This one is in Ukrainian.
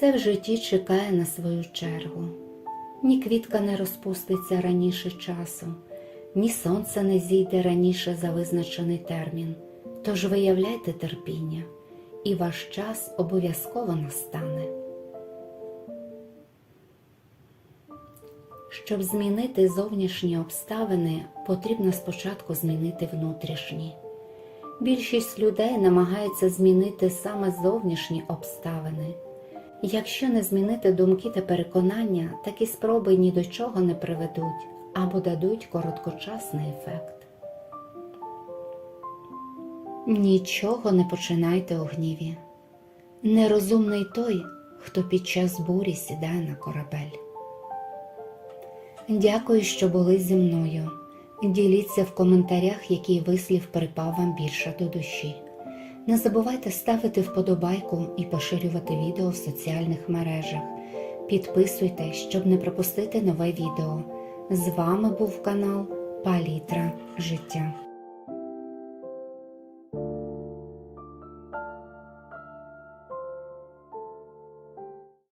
Все в житті чекає на свою чергу. Ні квітка не розпуститься раніше часу, ні сонце не зійде раніше за визначений термін. Тож виявляйте терпіння, і ваш час обов'язково настане. Щоб змінити зовнішні обставини, потрібно спочатку змінити внутрішні. Більшість людей намагаються змінити саме зовнішні обставини. Якщо не змінити думки та переконання, такі спроби ні до чого не приведуть або дадуть короткочасний ефект. Нічого не починайте у гніві. Нерозумний той, хто під час бурі сідає на корабель. Дякую, що були зі мною. Діліться в коментарях, який вислів припав вам більше до душі. Не забувайте ставити вподобайку і поширювати відео в соціальних мережах. Підписуйте, щоб не пропустити нове відео. З вами був канал Палітра Життя.